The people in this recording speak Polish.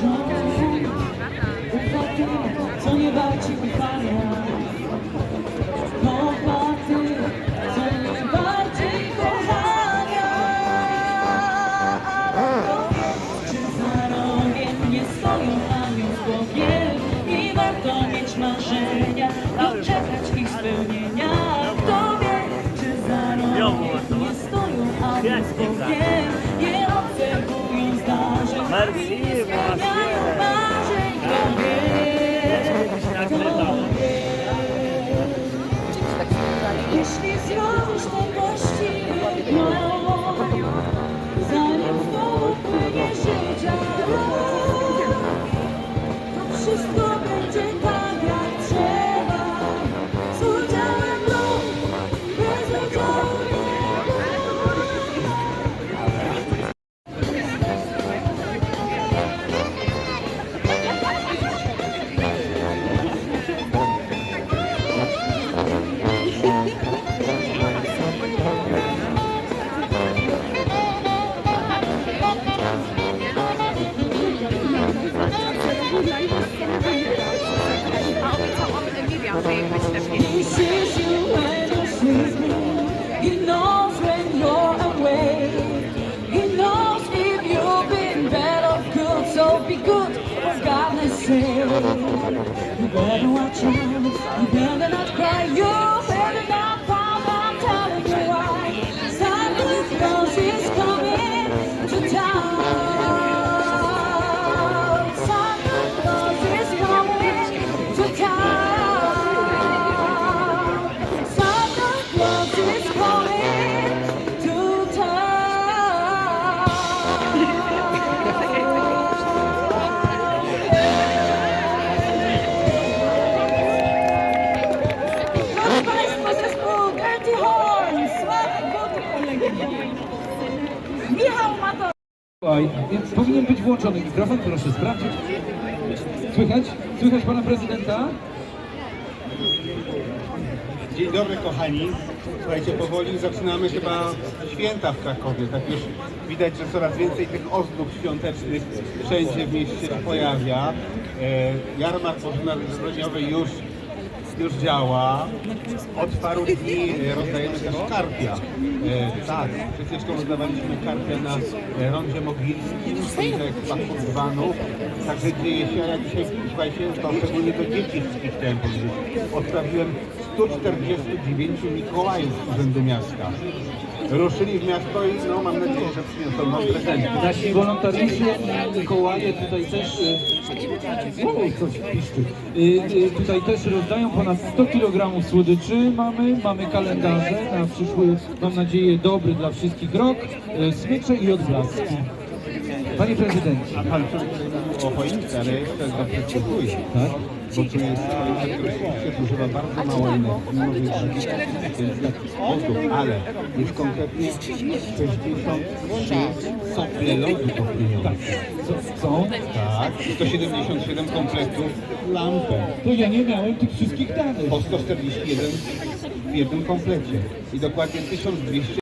Rząd. Ufa tym, co nie warci ufania. Kocha tych, co nie kochania. Czy za rogiem nie stoją warto mieć marzenia czekać ich spełnienia? Kto wie, czy za rogiem nie stoją Sim. He sees you when he sees you He knows when you're away He knows if you've been bad or good, so be good for God and say you better watch out. You better not cry. You Michał Mato. Słuchaj, więc powinien być włączony mikrofon, proszę sprawdzić. Słychać? Słychać pana prezydenta? Dzień dobry kochani. Słuchajcie, powoli zaczynamy chyba święta w Krakowie. Tak już widać, że coraz więcej tych ozdób świątecznych wszędzie w mieście się pojawia. E, jarmark bożonarodzeniowy już, już działa. Od paru dni e, rozdajemy też karpia. E, tak, przed chwileczką rozdawaliśmy karpia na e, rondzie mogilskim, w Paków Dwanów. Także dzieje się, a ja dzisiaj, słuchajcie, to szczególnie do dzieci wszystkich chciałem powiedzieć. Odprawiłem 149 Mikołajów z Urzędu Miasta. Ruszyli w miasto i no, mam nadzieję, że przyniosą nam prezenty. Nasi wolontariusze i Mikołaje tutaj też... y, coś piszczy. Y, y, Tutaj też rozdają ponad 100 kg słodyczy mamy, mamy kalendarze na przyszły, mam nadzieję, dobry dla wszystkich rok, y, smycze i odblaski. Panie prezydencie, A pan o choince, ale jeszcze tak? Bo tu jest zużywa bardzo mało energii, może ale jest konkretnie 63 sople lodu topniejące. Co? co? Tak, 177 kompletów lampę To ja nie miałem tych wszystkich danych. po 141 w jednym komplecie i dokładnie 1200